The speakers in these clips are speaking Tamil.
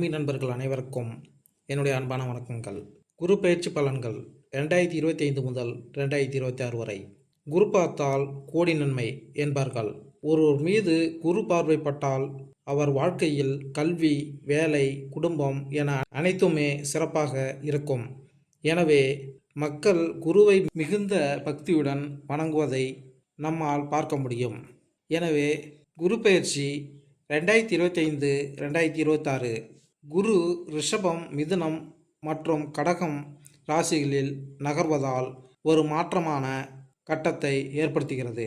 ஆன்மீ நண்பர்கள் அனைவருக்கும் என்னுடைய அன்பான வணக்கங்கள். குரு பயிற்சி பலன்கள் ரெண்டாயிரத்தி இருபத்தி ஐந்து முதல் ரெண்டாயிரத்தி இருபத்தி ஆறு வரை. குரு பார்த்தால் கோடி நன்மை என்பார்கள். ஒருவர் மீது குரு பார்வைப்பட்டால் அவர் வாழ்க்கையில் கல்வி வேலை குடும்பம் என அனைத்துமே சிறப்பாக இருக்கும். எனவே மக்கள் குருவை மிகுந்த பக்தியுடன் வணங்குவதை நம்மால் பார்க்க முடியும். எனவே குரு பயிற்சி ரெண்டாயிரத்தி இருபத்தைந்து ரெண்டாயிரத்தி இருபத்தாறு குரு ரிஷபம் மிதுனம் மற்றும் கடகம் ராசிகளில் நகர்வதால் ஒரு மாற்றமான கட்டத்தை ஏற்படுத்துகிறது.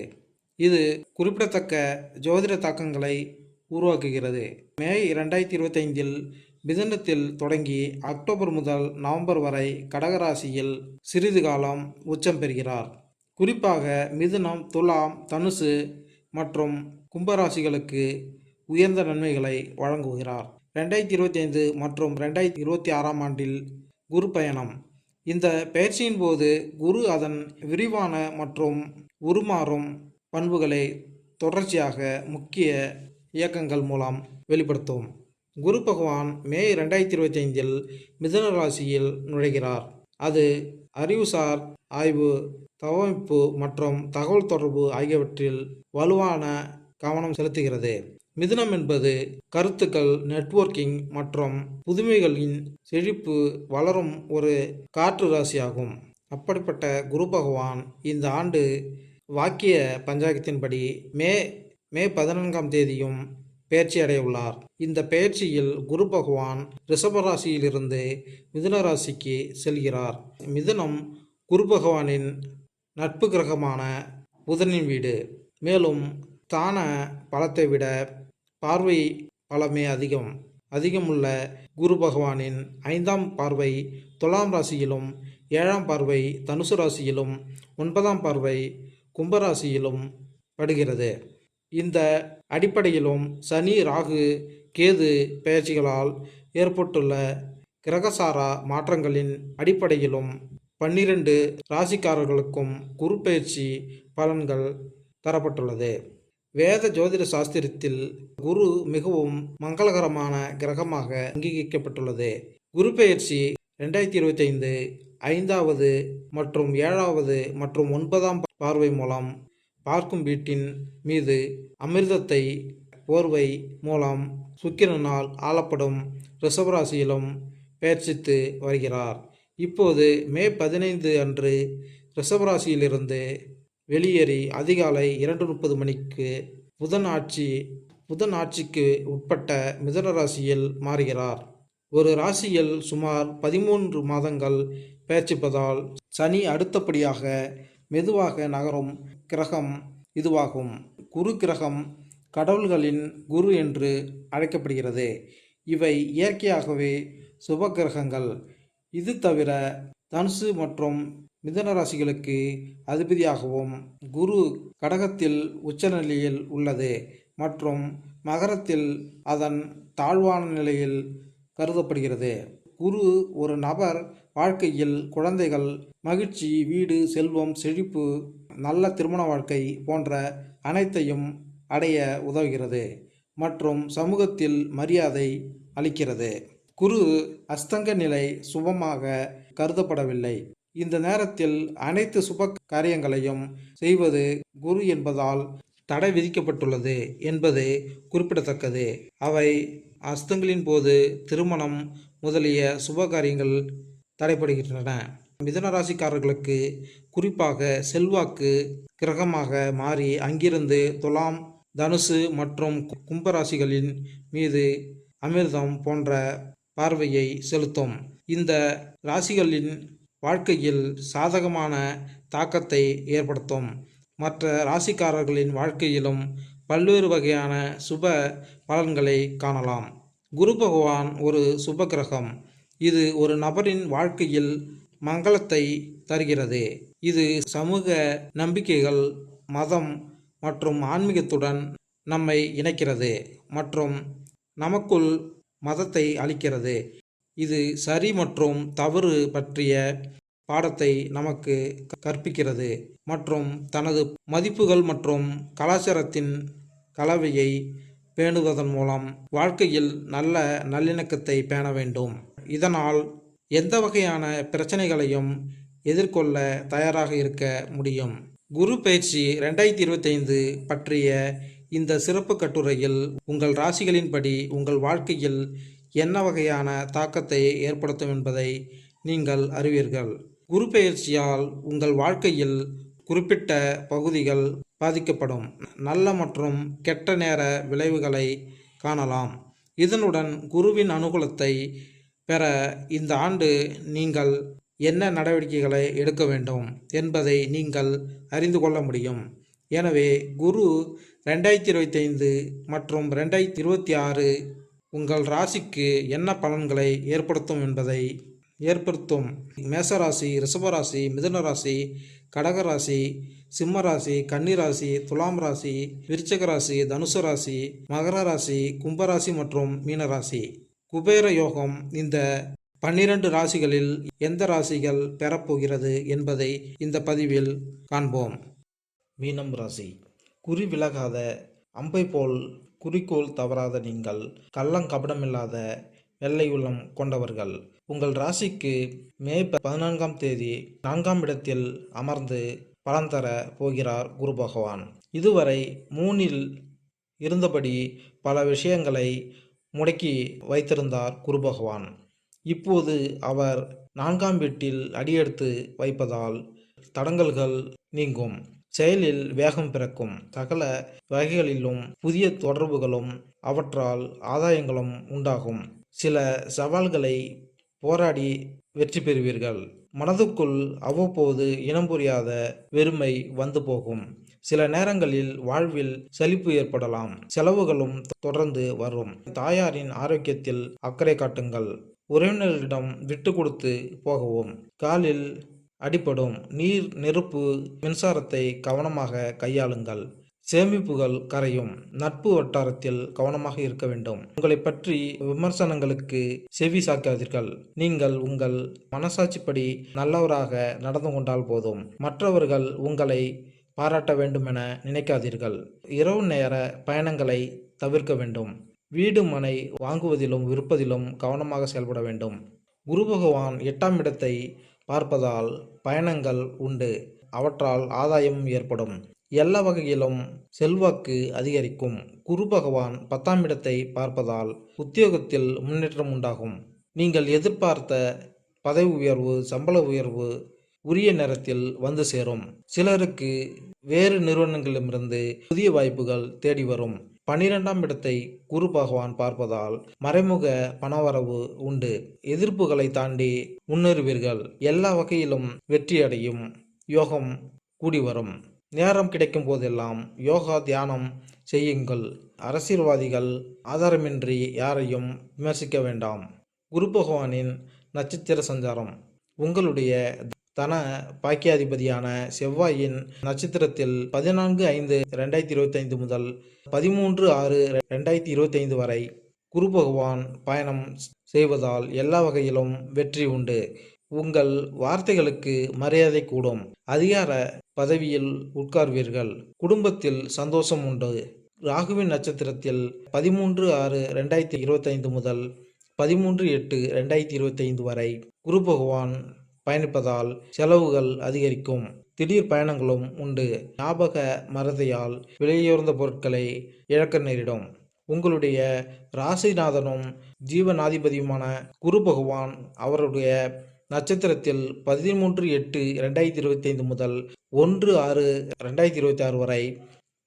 இது குறிப்பிடத்தக்க ஜோதிட தாக்கங்களை உருவாக்குகிறது. மே இரண்டாயிரத்தி இருபத்தைந்தில் மிதுனத்தில் தொடங்கி அக்டோபர் முதல் நவம்பர் வரை கடகராசியில் சிறிது காலம் உச்சம் பெறுகிறார். குறிப்பாக மிதுனம் துலாம் தனுசு மற்றும் கும்பராசிகளுக்கு உயர்ந்த நன்மைகளை வழங்குகிறார். ரெண்டாயிரத்தி இருபத்தி ஐந்து மற்றும் ரெண்டாயிரத்தி இருபத்தி ஆறாம் ஆண்டில் குரு பயணம். இந்த பயிற்சியின் போது குரு அதன் விரிவான மற்றும் உருமாறும் பண்புகளை தொடர்ச்சியாக முக்கிய இயக்கங்கள் மூலம் வெளிப்படுத்தும். குரு பகவான் மே ரெண்டாயிரத்தி இருபத்தி ஐந்தில் மிதன ராசியில் நுழைகிறார். அது அறிவுசார் ஆய்வு தவமைப்பு மற்றும் தகவல் தொடர்பு ஆகியவற்றில் வலுவான கவனம் செலுத்துகிறது. மிதுனம் என்பது கருத்துக்கள் நெட்வொர்க்கிங் மற்றும் புதுமைகளின் செழிப்பு வளரும் ஒரு காற்று ராசியாகும். அப்படிப்பட்ட குரு பகவான் இந்த ஆண்டு வாக்கிய பஞ்சாங்கத்தின்படி மே மே பதினான்காம் தேதியும் பயிற்சி அடையுள்ளார் இந்த பெயர்ச்சியில் குரு பகவான் ரிஷபராசியிலிருந்து மிதுன ராசிக்கு செல்கிறார். மிதுனம் குரு பகவானின் நட்பு கிரகமான புதனின் வீடு. மேலும் தான பலத்தை விட பார்வை பலமே அதிகம். அதிகமுள்ள குரு பகவானின் ஐந்தாம் பார்வை துலாம் ராசியிலும் ஏழாம் பார்வை தனுசு ராசியிலும் ஒன்பதாம் பார்வை கும்பராசியிலும் படுகிறது. இந்த அடிப்படையிலும் சனி ராகு கேது பெயர்ச்சிகளால் ஏற்பட்டுள்ள கிரகசாரா மாற்றங்களின் அடிப்படையிலும் பன்னிரண்டு ராசிக்காரர்களுக்கும் குரு பயிற்சி பலன்கள் தரப்பட்டுள்ளது. வேத ஜோதிட சாஸ்திரத்தில் குரு மிகவும் மங்களகரமான கிரகமாக அங்கீகரிக்கப்பட்டுள்ளது. குரு பெயர்ச்சி ரெண்டாயிரத்தி இருபத்தி ஐந்து ஐந்தாவது மற்றும் ஏழாவது மற்றும் ஒன்பதாம் பார்வை மூலம் பார்க்கும் வீட்டின் மீது அமிர்தத்தை போர்வை மூலம் சுக்கிரனால் ஆளப்படும் ரிஷபராசியிலும் பெயர்ச்சித்து வருகிறார். இப்போது மே பதினைந்து அன்று ரிஷபராசியிலிருந்து வெளியேறி அதிகாலை இரண்டு முப்பது மணிக்கு புதன் ஆட்சி புதன் ஆட்சிக்கு உட்பட்ட மிதன ராசியில் மாறுகிறார். ஒரு ராசியில் சுமார் பதிமூன்று மாதங்கள் பெயர்ச்சிப்பதால் சனி அடுத்தபடியாக மெதுவாக நகரும் கிரகம் இதுவாகும். குரு கிரகம் கடவுள்களின் குரு என்று அழைக்கப்படுகிறது. இவை இயற்கையாகவே சுப கிரகங்கள். இது தவிர தனுசு மற்றும் மிதன ராசிகளுக்கு அதிபதியாகவும் குரு கடகத்தில் உச்ச நிலையில் உள்ளது மற்றும் மகரத்தில் அதன் தாழ்வான நிலையில் கருதப்படுகிறது. குரு ஒரு நபர் வாழ்க்கையில் குழந்தைகள் மகிழ்ச்சி வீடு செல்வம் செழிப்பு நல்ல திருமண வாழ்க்கை போன்ற அனைத்தையும் அடைய உதவுகிறது மற்றும் சமூகத்தில் மரியாதை அளிக்கிறது. குரு அஸ்தங்க நிலை சுபமாக கருதப்படவில்லை. இந்த நேரத்தில் அனைத்து சுப காரியங்களையும் செய்வது குரு என்பதால் தடை விதிக்கப்பட்டுள்ளது என்பது குறிப்பிடத்தக்கது. அவை அஸ்தங்களின் போது திருமணம் முதலிய சுப காரியங்கள் தடைப்படுகின்றன மிதனராசிக்காரர்களுக்கு குறிப்பாக செல்வாக்கு கிரகமாக மாறி அங்கிருந்து துலாம் தனுசு மற்றும் கும்பராசிகளின் மீது அமிர்தம் போன்ற பார்வையை செலுத்தும். இந்த ராசிகளின் வாழ்க்கையில் சாதகமான தாக்கத்தை ஏற்படுத்தும். மற்ற ராசிக்காரர்களின் வாழ்க்கையிலும் பல்வேறு வகையான சுப பலன்களை காணலாம். குரு பகவான் ஒரு சுப கிரகம். இது ஒரு நபரின் வாழ்க்கையில் மங்களத்தை தருகிறது. இது சமூக நம்பிக்கைகள் மதம் மற்றும் ஆன்மீகத்துடன் நம்மை இணைக்கிறது. மற்றும் நமக்குள் மதத்தை அளிக்கிறது இது சரி மற்றும் தவறு பற்றிய பாடத்தை நமக்கு கற்பிக்கிறது. மற்றும் தனது மதிப்புகள் மற்றும் கலாச்சாரத்தின் கலவையை பேணுவதன் மூலம் வாழ்க்கையில் நல்ல நல்லிணக்கத்தை பேண வேண்டும். இதனால் எந்த வகையான பிரச்சனைகளையும் எதிர்கொள்ள தயாராக இருக்க முடியும். குரு பயிற்சி ரெண்டாயிரத்தி இருபத்தைந்து பற்றிய இந்த சிறப்பு கட்டுரையில் உங்கள் ராசிகளின்படி உங்கள் வாழ்க்கையில் என்ன வகையான தாக்கத்தை ஏற்படுத்தும் என்பதை நீங்கள் அறிவீர்கள். குரு பெயர்ச்சியால் உங்கள் வாழ்க்கையில் குறிப்பிட்ட பகுதிகள் பாதிக்கப்படும். நல்ல மற்றும் கெட்ட நேர விளைவுகளை காணலாம். இதனுடன் குருவின் அனுகூலத்தை பெற இந்த ஆண்டு நீங்கள் என்ன நடவடிக்கைகளை எடுக்க வேண்டும் என்பதை நீங்கள் அறிந்து கொள்ள முடியும். எனவே குரு ரெண்டாயிரத்தி இருபத்தைந்து மற்றும் ரெண்டாயிரத்தி இருபத்தி ஆறு உங்கள் ராசிக்கு என்ன பலன்களை ஏற்படுத்தும் என்பதை ஏற்படுத்தும். மேசராசி ரிஷபராசி மிதுன ராசி கடகராசி சிம்ம ராசி கன்னிராசி துலாம் ராசி விருச்சக ராசி தனுசு ராசி மகர ராசி கும்பராசி மற்றும் மீனராசி. குபேர யோகம் இந்த பன்னிரண்டு ராசிகளில் எந்த ராசிகள் பெறப்போகிறது என்பதை இந்த பதிவில் காண்போம். மீனம் ராசி. குறி விலகாத அம்பை போல் குறிக்கோள் தவறாத நீங்கள் கள்ளங்கபடமில்லாத வெள்ளை உள்ளம் கொண்டவர்கள். உங்கள் ராசிக்கு மே பதினான்காம் தேதி நான்காம் இடத்தில் அமர்ந்து பலன் தர போகிறார் குரு பகவான். இதுவரை மூனில் இருந்தபடி பல விஷயங்களை முடக்கி வைத்திருந்தார் குரு பகவான். இப்போது அவர் நான்காம் வீட்டில் அடியெடுத்து வைப்பதால் தடங்கல்கள் நீங்கும். செயலில் வேகம் பிறக்கும். சகல வகைகளிலும் புதிய தொடர்புகளும் அவற்றால் ஆதாயங்களும் உண்டாகும். சில சவால்களை போராடி வெற்றி பெறுவீர்கள். மனதுக்குள் அவ்வப்போது இனம் புரியாத வெறுமை வந்து போகும். சில நேரங்களில் வாழ்வில் சலிப்பு ஏற்படலாம். செலவுகளும் தொடர்ந்து வரும். தாயாரின் ஆரோக்கியத்தில் அக்கறை காட்டுங்கள். உறவினர்களிடம் விட்டு கொடுத்து போகவும். காலில் அடிபடும் நீர் நெருப்பு மின்சாரத்தை கவனமாக கையாளுங்கள். சேமிப்புகள் கரையும். நட்பு வட்டாரத்தில் கவனமாக இருக்க வேண்டும். உங்களை பற்றி விமர்சனங்களுக்கு செவி சாக்காதீர்கள் நீங்கள் உங்கள் மனசாட்சிப்படி நல்லவராக நடந்து கொண்டால் போதும். மற்றவர்கள் உங்களை பாராட்ட வேண்டுமென நினைக்காதீர்கள். இரவு நேர பயணங்களை தவிர்க்க வேண்டும். வீடு மனை வாங்குவதிலும் விற்பதிலும் கவனமாக செயல்பட வேண்டும். குரு பகவான் எட்டாம் இடத்தை பார்ப்பதால் பயணங்கள் உண்டு. அவற்றால் ஆதாயம் ஏற்படும். எல்லா வகையிலும் செல்வாக்கு அதிகரிக்கும். குரு பகவான் பத்தாம் இடத்தை பார்ப்பதால் உத்தியோகத்தில் முன்னேற்றம் உண்டாகும். நீங்கள் எதிர்பார்த்த பதவி உயர்வு சம்பள உயர்வு உரிய நேரத்தில் வந்து சேரும். சிலருக்கு வேறு நிறுவனங்களிலிருந்து புதிய வாய்ப்புகள் தேடி வரும். பனிரெண்டாம் இடத்தை குரு பகவான் பார்ப்பதால் மறைமுக பணவரவு உண்டு. எதிர்ப்புகளை தாண்டி முன்னேறுவீர்கள். எல்லா வகையிலும் வெற்றியடையும் யோகம் கூடி வரும். நேரம் கிடைக்கும் போதெல்லாம் யோகா தியானம் செய்யுங்கள். அரசியல்வாதிகள் ஆதாரமின்றி யாரையும் விமர்சிக்க வேண்டாம். குரு பகவானின் நட்சத்திர சஞ்சாரம் உங்களுடைய தன பாக்கியாதிபதியான செவ்வாயின் நட்சத்திரத்தில் பதினான்கு ஐந்து ரெண்டாயிரத்தி இருபத்தைந்து முதல் பதிமூன்று ஆறு ரெண்டாயிரத்தி இருபத்தைந்து வரை குரு பகவான் பயணம் செய்வதால் எல்லா வகையிலும் வெற்றி உண்டு. உங்கள் வார்த்தைகளுக்கு மரியாதை கூடும். அதிகார பதவியில் உட்கார்வீர்கள். குடும்பத்தில் சந்தோஷம் உண்டு. ராகுவின் நட்சத்திரத்தில் பதிமூன்று ஆறு ரெண்டாயிரத்தி இருபத்தைந்து முதல் பதிமூன்று எட்டு ரெண்டாயிரத்தி இருபத்தைந்து வரை குரு பகவான் பயணிப்பதால் செலவுகள் அதிகரிக்கும். திடீர் பயணங்களும் உண்டு. ஞாபக மறதியால் விலையுயர்ந்த பொருட்களை இழக்க நேரிடும். உங்களுடைய ராசிநாதனும் ஜீவநாதிபதியுமான குரு பகவான் அவருடைய நட்சத்திரத்தில் பதிமூன்று எட்டு ரெண்டாயிரத்தி இருபத்தைந்து முதல் ஒன்று ஆறு ரெண்டாயிரத்தி இருபத்தி ஆறு வரை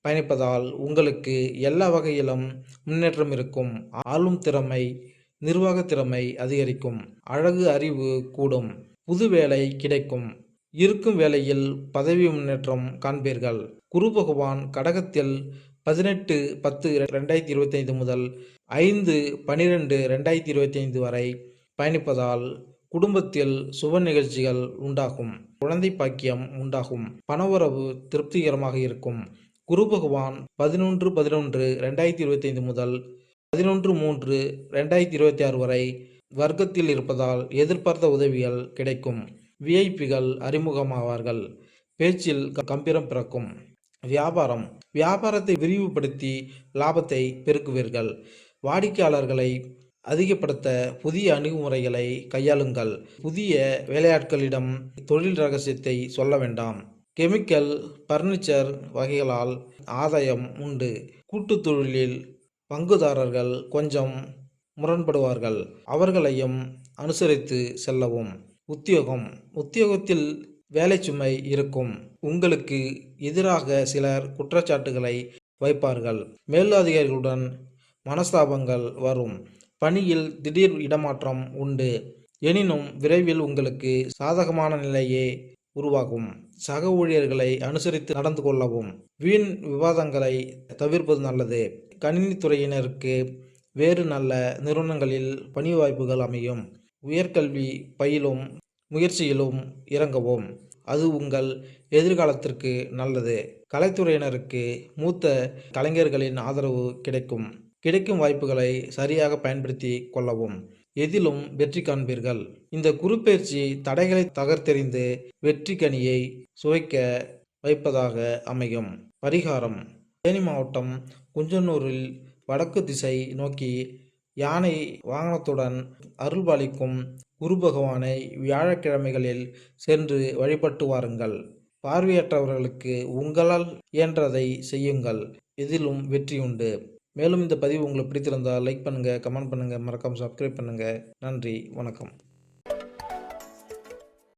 பயணிப்பதால் உங்களுக்கு எல்லா வகையிலும் முன்னேற்றம் இருக்கும். ஆளும் திறமை நிர்வாக திறமை அதிகரிக்கும். அழகு அறிவு கூடும். புது வேலை கிடைக்கும். இருக்கும் வேலையில் பதவி முன்னேற்றம் காண்பீர்கள். குரு பகவான் கடகத்தில் பதினெட்டு பத்து ரெண்டாயிரத்தி இருபத்தைந்து முதல் ஐந்து பனிரெண்டு ரெண்டாயிரத்தி இருபத்தைந்து வரை பயணிப்பதால் குடும்பத்தில் சுப நிகழ்ச்சிகள் உண்டாகும். குழந்தை பாக்கியம் உண்டாகும். பணவரவு திருப்திகரமாக இருக்கும். குரு பகவான் பதினொன்று பதினொன்று ரெண்டாயிரத்தி இருபத்தைந்து முதல் பதினொன்று மூன்று ரெண்டாயிரத்தி இருபத்தி ஆறு வரை வர்க்கத்தில் இருப்பதால் எதிர்பார்த்த உதவிகள் கிடைக்கும். விஐபிகள் அறிமுகமாவார்கள். பேச்சில் க- கம்பீரம் பிறக்கும். வியாபாரம். வியாபாரத்தை விரிவுபடுத்தி லாபத்தை பெருக்குவீர்கள். வாடிக்கையாளர்களை அதிகப்படுத்த புதிய அணுகுமுறைகளை கையாளுங்கள். புதிய வேலையாட்களிடம் தொழில் ரகசியத்தை சொல்ல வேண்டாம். கெமிக்கல் பர்னிச்சர் வகைகளால் ஆதாயம் உண்டு. கூட்டுத் தொழிலில் பங்குதாரர்கள் கொஞ்சம் முரண்படுவார்கள். அவர்களையும் அனுசரித்து செல்லவும். உத்தியோகம். உத்தியோகத்தில் வேலை சுமை இருக்கும். உங்களுக்கு எதிராக சிலர் குற்றச்சாட்டுகளை வைப்பார்கள். மேலதிகாரிகளுடன் மனஸ்தாபங்கள் வரும். பணியில் திடீர் இடமாற்றம் உண்டு. எனினும் விரைவில் உங்களுக்கு சாதகமான நிலையே உருவாகும். சக ஊழியர்களை அனுசரித்து நடந்து கொள்ளவும். வீண் விவாதங்களை தவிர்ப்பது நல்லது. கணினித்துறையினருக்கு வேறு நல்ல நிறுவனங்களில் பணி வாய்ப்புகள் அமையும். உயர்கல்வி பயிலும் முயற்சியிலும் இறங்கவும். அது உங்கள் எதிர்காலத்திற்கு நல்லது. கலைத்துறையினருக்கு மூத்த கலைஞர்களின் ஆதரவு கிடைக்கும். கிடைக்கும் வாய்ப்புகளை சரியாக பயன்படுத்தி கொள்ளவும். எதிலும் வெற்றி காண்பீர்கள். இந்த குறுப்பெயர்ச்சி தடைகளை தகர்த்தெறிந்து வெற்றி கனியை சுவைக்க வைப்பதாக அமையும். பரிகாரம். தேனி மாவட்டம் குஞ்சனூரில் வடக்கு திசை நோக்கி யானை வாகனத்துடன் அருள்பாலிக்கும் குரு பகவானை வியாழக்கிழமைகளில் சென்று வழிபட்டு வாருங்கள். பார்வையற்றவர்களுக்கு உங்களால் இயன்றதை செய்யுங்கள். எதிலும் வெற்றி உண்டு. மேலும் இந்த பதிவு உங்களுக்கு பிடித்திருந்தால் லைக் பண்ணுங்கள் கமெண்ட் பண்ணுங்கள் மறக்காமல் சப்ஸ்கிரைப் பண்ணுங்கள் நன்றி வணக்கம்.